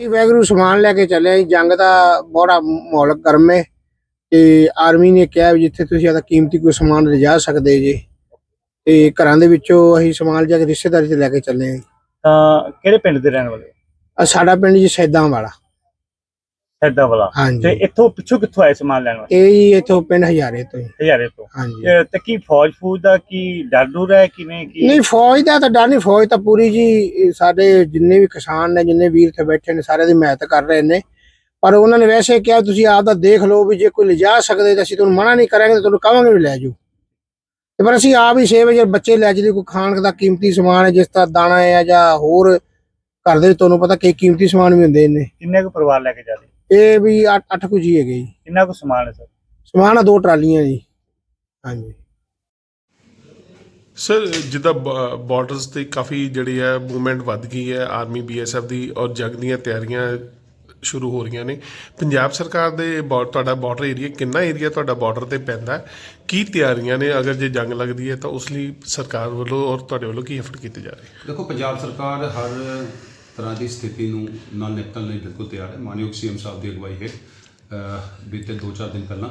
ਇਹ ਵੈਗਰੂ ਸਮਾਨ ਲੈ ਕੇ ਚੱਲੇ ਜੀ। ਜੰਗ ਦਾ ਬੜਾ ਮਾਹੌਲ ਗਰਮ ਹੈ ਤੇ ਆਰਮੀ ਨੇ ਕਿਹਾ ਵੀ ਜਿੱਥੇ ਤੁਸੀਂ ਆਦਾ ਕੀਮਤੀ ਕੋਈ ਸਮਾਨ ਲਿਜਾ ਸਕਦੇ ਜੀ ਤੇ ਘਰਾਂ ਦੇ ਵਿੱਚੋਂ ਅਸੀਂ ਸਮਾਨ ਜਾ ਕੇ ਰਿਸ਼ਤੇਦਾਰੀ ਤੇ ਲੈ ਕੇ ਚੱਲੇ ਹਾਂ ਤਾਂ ਕਿਹੜੇ ਪਿੰਡ ਦੇ ਰਹਿਣ ਵਾਲੇ ਆ ਸਾਡਾ ਪਿੰਡ ਜੀ ਸੈਦਾਂ ਵਾਲਾ। ਸੈਦਾ ਵਾਲਾ। ਤੇ ਇੱਥੋਂ ਪਿੱਛੋਂ ਕਿੱਥੋਂ ਆਏ ਸਮਾਨ ਲੈਣ ਵਾਸਤੇ? ਇਹ ਜੀ ਇੱਥੋਂ ਪਿੰਡ ਹਜ਼ਾਰੇ ਤੋਂ। ਹਜ਼ਾਰੇ ਤੋਂ। ਹਾਂਜੀ। ਤੇ ਕੀ ਫੌਜ ਫੂਜ ਦਾ ਕੀ ਡਰ ਡਰ ਹੈ ਕਿਵੇਂ ਕੀ? ਨਹੀਂ ਫੌਜ ਦਾ ਤਾਂ ਡਰ ਨਹੀਂ। ਫੌਜ ਤਾਂ ਪੂਰੀ ਜੀ ਇਹ ਸਾਡੇ ਜਿੰਨੇ ਵੀ ਕਿਸਾਨ ਨੇ ਜਿੰਨੇ ਵੀਰ ਇੱਥੇ ਬੈਠੇ ਨੇ ਸਾਰੇ ਦੀ ਮਿਹਨਤ ਕਰ ਰਹੇ ਨੇ। ਪਰ ਉਹਨਾਂ ਨੇ ਵੈਸੇ ਕਿਹਾ ਤੁਸੀਂ ਆਪ ਦਾ ਦੇਖ ਲਓ ਵੀ ਜੇ ਕੋਈ ਲਿਜਾ ਸਕਦੇ ਤਾਂ ਅਸੀਂ ਤੁਹਾਨੂੰ ਮਨਾ ਨਹੀਂ ਕਰਾਂਗੇ ਤੇ ਤੁਹਾਨੂੰ ਕਹਾਂਗੇ ਵੀ ਲੈ ਜਾਓ। ਤੇ ਪਰ ਅਸੀਂ ਆਪ ਹੀ 6 ਵਜੇ ਬੱਚੇ ਲੈ ਜਦੇ ਕੋਈ ਖਾਣ ਦਾ ਕੀਮਤੀ ਸਮਾਨ ਹੈ ਜਿਸ ਤਰ੍ਹਾਂ ਦਾਣਾ ਹੈ ਜਾਂ ਹੋਰ ਘਰ ਦੇ ਵਿੱਚ ਤੁਹਾਨੂੰ ਪਤਾ ਕਈ ਕੀਮਤੀ ਸਮਾਨ ਵੀ ਹੁੰਦੇ ਨੇ। ਕਿੰਨੇ ਕੁ ਪਰਿਵਾਰ ਲੈ ਕੇ ਜਾ ਰਹੇ? ਇਹ ਵੀ 8 ਅੱਠ ਕੁ ਜੀ ਹੈਗੇ ਜੀ। ਕਿੰਨਾ ਕੁ ਸਮਾਨ ਹੈ ਸਰ? ਸਮਾਨ ਆ ਦੋ ਟਰਾਲੀਆਂ ਜੀ। ਹਾਂਜੀ। ਸਰ ਜਿੱਦਾਂ ਬਾਰਡਰਸ ਤੇ ਕਾਫੀ ਜਿਹੜੀ ਹੈ ਮੂਵਮੈਂਟ ਵੱਧ ਗਈ ਹੈ ਆਰਮੀ ਬੀਐਸਐਫ ਦੀ ਔਰ ਜੰਗ ਦੀਆਂ ਤਿਆਰੀਆਂ ਸ਼ੁਰੂ ਹੋ ਰਹੀਆਂ ਨੇ। ਪੰਜਾਬ ਸਰਕਾਰ ਦੇ ਤੁਹਾਡਾ ਬਾਰਡਰ ਏਰੀਆ ਕਿੰਨਾ ਏਰੀਆ ਤੁਹਾਡਾ ਬਾਰਡਰ ਤੇ ਪੈਂਦਾ? ਹੈ? ਕੀ ਤਿਆਰੀਆਂ ਨੇ? ਅਗਰ ਜੇ ਜੰਗ ਲੱਗਦੀ ਹੈ ਤਾਂ ਉਸ ਲਈ ਸਰਕਾਰ ਵੱਲੋਂ ਔਰ ਤੁਹਾਡੇ ਵੱਲੋਂ ਕੀ ਐਫਰਟ ਕੀਤੇ ਜਾ ਰਹੇ? ਦੇਖੋ ਪੰਜਾਬ ਸਰਕਾਰ ਹਰ ਤਰ੍ਹਾਂ ਦੀ ਸਥਿਤੀ ਨੂੰ ਨਾਲ ਨਿਪਟਣ ਲਈ ਬਿਲਕੁਲ ਤਿਆਰ ਹੈ। ਮਾਨਯੋਗ ਸੀਐਮ ਸਾਹਿਬ ਦੀ ਅਗਵਾਈ ਹੇਠ ਬੀਤੇ 2-4 ਦਿਨ ਪਹਿਲਾਂ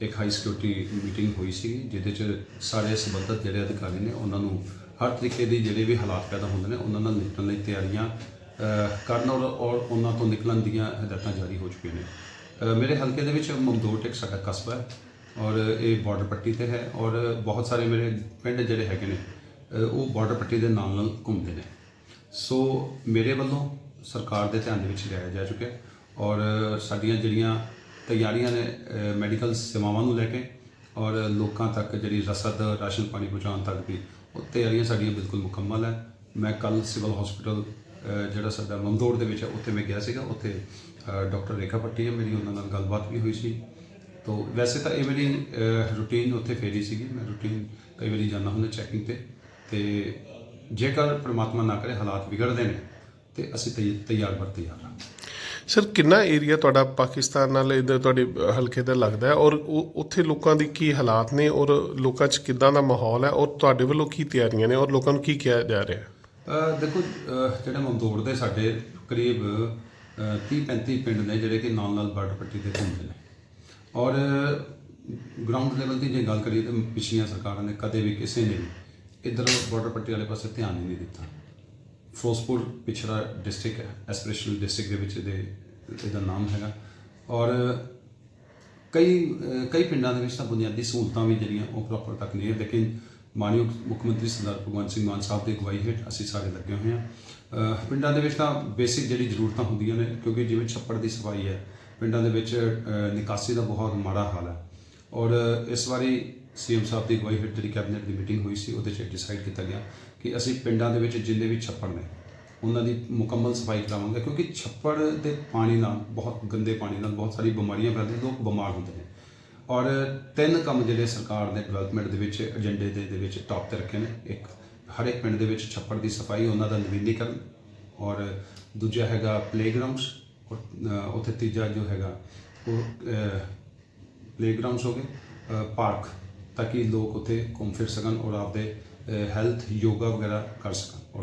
ਇੱਕ ਹਾਈ ਸਿਕਿਉਰਿਟੀ ਮੀਟਿੰਗ ਹੋਈ ਸੀ, ਜਿਹਦੇ 'ਚ ਸਾਰੇ ਸੰਬੰਧਿਤ ਜਿਹੜੇ ਅਧਿਕਾਰੀ ਨੇ, ਉਹਨਾਂ ਨੂੰ ਹਰ ਤਰੀਕੇ ਦੀ ਜਿਹੜੇ ਵੀ ਹਾਲਾਤ ਪੈਦਾ ਹੁੰਦੇ ਨੇ, ਉਹਨਾਂ ਨਾਲ ਨਿਪਟਣ ਲਈ ਤਿਆਰੀਆਂ ਕਰਨ ਔਰ ਔਰ ਉਹਨਾਂ ਤੋਂ ਨਿਕਲਣ ਦੀਆਂ ਹਦਾਇਤਾਂ ਜਾਰੀ ਹੋ ਚੁੱਕੀਆਂ ਨੇ। ਮੇਰੇ ਹਲਕੇ ਦੇ ਵਿੱਚ ਮਮਦੋਟ ਇੱਕ ਸਾਡਾ ਕਸਬਾ ਹੈ ਔਰ ਇਹ ਬਾਰਡਰ ਪੱਟੀ ਤੇ ਹੈ ਔਰ ਬਹੁਤ ਸਾਰੇ ਮੇਰੇ ਪਿੰਡ ਜਿਹੜੇ ਹੈਗੇ ਨੇ ਉਹ ਬਾਰਡਰ ਪੱਟੀ ਦੇ ਨਾਲ ਨਾਲ ਘੁੰਮਦੇ ਨੇ। ਸੋ ਮੇਰੇ ਵੱਲੋਂ ਸਰਕਾਰ ਦੇ ਧਿਆਨ ਦੇ ਵਿੱਚ ਲਿਆਇਆ ਜਾ ਚੁੱਕਿਆ ਔਰ ਸਾਡੀਆਂ ਜਿਹੜੀਆਂ ਤਿਆਰੀਆਂ ਨੇ ਮੈਡੀਕਲ ਸੇਵਾਵਾਂ ਨੂੰ ਲੈ ਕੇ ਔਰ ਲੋਕਾਂ ਤੱਕ ਜਿਹੜੀ ਰਸਦ, ਰਾਸ਼ਨ ਪਾਣੀ ਪਹੁੰਚਾਉਣ ਤੱਕ ਵੀ, ਉਹ ਤਿਆਰੀਆਂ ਸਾਡੀਆਂ ਬਿਲਕੁਲ ਮੁਕੰਮਲ ਹੈ। ਮੈਂ ਕੱਲ ਸਿਵਲ ਹਸਪੀਟਲ ਜਿਹੜਾ ਸਾਡਾ ਮਮਦੋੜ ਦੇ ਵਿੱਚ ਉੱਥੇ ਮੈਂ ਗਿਆ ਸੀਗਾ। ਉੱਥੇ ਡਾਕਟਰ ਰੇਖਾ ਪੱਟੀ ਹੈ ਮੇਰੀ, ਉਹਨਾਂ ਨਾਲ ਗੱਲਬਾਤ ਵੀ ਹੋਈ ਸੀ। ਤੋ ਵੈਸੇ ਤਾਂ ਇਹ ਮੇਰੀ ਰੂਟੀਨ ਉੱਥੇ ਫੇਰੀ ਸੀਗੀ। ਮੈਂ ਰੂਟੀਨ ਕਈ ਵਾਰੀ ਜਾਂਦਾ ਹੁੰਦਾ ਚੈਕਿੰਗ ਤੇ। ਤੇ ਜੇਕਰ ਪ੍ਰਮਾਤਮਾ ਨਾ ਕਰੇ ਹਾਲਾਤ ਵਿਗੜਦੇ ਨੇ ਤੇ ਅਸੀਂ ਤਿਆਰ ਬਰ ਤਿਆਰ ਹਾਂ। ਸਰ ਕਿੰਨਾ ਏਰੀਆ ਤੁਹਾਡਾ ਪਾਕਿਸਤਾਨ ਨਾਲ ਇਹਦਾ ਤੁਹਾਡੇ ਹਲਕੇ ਦਾ ਲੱਗਦਾ ਹੈ? ਔਰ ਉੱਥੇ ਲੋਕਾਂ ਦੀ ਕੀ ਹਾਲਾਤ ਨੇ? ਔਰ ਲੋਕਾਂ 'ਚ ਕਿੱਦਾਂ ਦਾ ਮਾਹੌਲ ਹੈ? ਔਰ ਤੁਹਾਡੇ ਵੱਲੋਂ ਕੀ ਤਿਆਰੀਆਂ ਨੇ? ਔਰ ਲੋਕਾਂ ਨੂੰ ਕੀ ਕਿਹਾ ਜਾ ਰਿਹਾ ਹੈ? ਦੇਖੋ ਜਿਹੜੇ ਮਮਦੋੜ ਦੇ ਸਾਡੇ ਕਰੀਬ 30 35 ਪਿੰਡ ਨੇ ਜਿਹੜੇ ਕਿ ਨਾਲ ਨਾਲ ਬਾਰਡਰ ਪੱਟੀ ਤੇ ਘੁੰਮਦੇ ਨੇ। ਔਰ ਗਰਾਊਂਡ ਲੈਵਲ ਦੀ ਜੇ ਗੱਲ ਕਰੀਏ ਤਾਂ ਪਿਛਲੀਆਂ ਸਰਕਾਰਾਂ ਨੇ ਕਦੇ ਵੀ ਕਿਸੇ ਨੇ ਵੀ ਇਧਰ ਬਾਰਡਰ ਪੱਟੀ ਵਾਲੇ ਪਾਸੇ ਧਿਆਨ ਹੀ ਨਹੀਂ ਦਿੱਤਾ। ਫਿਰੋਜ਼ਪੁਰ ਪਿਛੜਾ ਡਿਸਟ੍ਰਿਕਟ ਹੈ ਐਸਪੀਰੇਸ਼ਨਲ ਡਿਸਟ੍ਰਿਕਟ ਦੇ ਵਿੱਚ ਇਹਦੇ, ਇਹਦਾ ਨਾਮ ਹੈਗਾ। ਔਰ ਕਈ ਕਈ ਪਿੰਡਾਂ ਦੇ ਵਿੱਚ ਤਾਂ ਬੁਨਿਆਦੀ ਸਹੂਲਤਾਂ ਵੀ ਜਿਹੜੀਆਂ ਉਹ ਪ੍ਰੋਪਰ ਤੱਕ ਨਹੀਂ ਹੈ, ਲੇਕਿਨ ਮਾਨਯੋਗ ਮੁੱਖ ਮੰਤਰੀ ਸਰਦਾਰ ਭਗਵੰਤ ਸਿੰਘ ਮਾਨ ਸਾਹਿਬ ਦੀ ਅਗਵਾਈ ਹੇਠ ਅਸੀਂ ਸਾਰੇ ਲੱਗੇ ਹੋਏ ਹਾਂ। ਪਿੰਡਾਂ ਦੇ ਵਿੱਚ ਤਾਂ ਬੇਸਿਕ ਜਿਹੜੀ ਜ਼ਰੂਰਤਾਂ ਹੁੰਦੀਆਂ ਨੇ, ਕਿਉਂਕਿ ਜਿਵੇਂ ਛੱਪੜ ਦੀ ਸਫ਼ਾਈ ਹੈ, ਪਿੰਡਾਂ ਦੇ ਵਿੱਚ ਨਿਕਾਸੀ ਦਾ ਬਹੁਤ ਮਾੜਾ ਹਾਲ ਹੈ। ਔਰ ਇਸ ਵਾਰੀ ਸੀਐਮ ਸਾਹਿਬ ਦੀ ਅਗਵਾਈ ਹੇਠ ਜਿਹੜੀ ਕੈਬਨਿਟ ਦੀ ਮੀਟਿੰਗ ਹੋਈ ਸੀ, ਉਹਦੇ 'ਚ ਡਿਸਾਈਡ ਕੀਤਾ ਗਿਆ ਕਿ ਅਸੀਂ ਪਿੰਡਾਂ ਦੇ ਵਿੱਚ ਜਿੰਨੇ ਵੀ ਛੱਪੜ ਨੇ, ਉਹਨਾਂ ਦੀ ਮੁਕੰਮਲ ਸਫ਼ਾਈ ਕਰਾਵਾਂਗੇ, ਕਿਉਂਕਿ ਛੱਪੜ ਦੇ ਪਾਣੀ ਨਾਲ, ਬਹੁਤ ਗੰਦੇ ਪਾਣੀ ਨਾਲ ਬਹੁਤ ਸਾਰੀ ਬਿਮਾਰੀਆਂ ਫੈਲਦੀਆਂ, ਲੋਕ ਬਿਮਾਰ ਹੁੰਦੇ ਨੇ। ਔਰ ਤਿੰਨ ਕੰਮ ਜਿਹੜੇ ਸਰਕਾਰ ਨੇ ਡਿਵੈਲਪਮੈਂਟ ਦੇ ਵਿੱਚ ਏਜੰਡੇ ਦੇ ਦੇ ਵਿੱਚ ਟਾਪ ਤੇ ਰੱਖੇ ਨੇ। ਇੱਕ, ਹਰ ਇੱਕ ਪਿੰਡ ਦੇ ਵਿੱਚ ਛੱਪੜ ਦੀ ਸਫ਼ਾਈ, ਉਹਨਾਂ ਦਾ ਨਵੀਨੀਕਰਨ। ਔਰ ਦੂਜਾ ਹੈਗਾ ਪਲੇਗਰਾਉਂਡਸ ਉੱਥੇ ਤੀਜਾ ਜੋ ਹੈਗਾ, ਉਹ ਪਲੇਗਰਾਉਂਡਸ ਹੋ ਗਏ ਪਾਰਕ ਤਾਂ ਕਿ ਲੋਕ ਉੱਥੇ ਘੁੰਮ ਫਿਰ ਸਕਣ ਔਰ ਆਪਦੇ ਹੈਲਥ ਯੋਗਾ ਵਗੈਰਾ ਕਰ ਸਕਣ।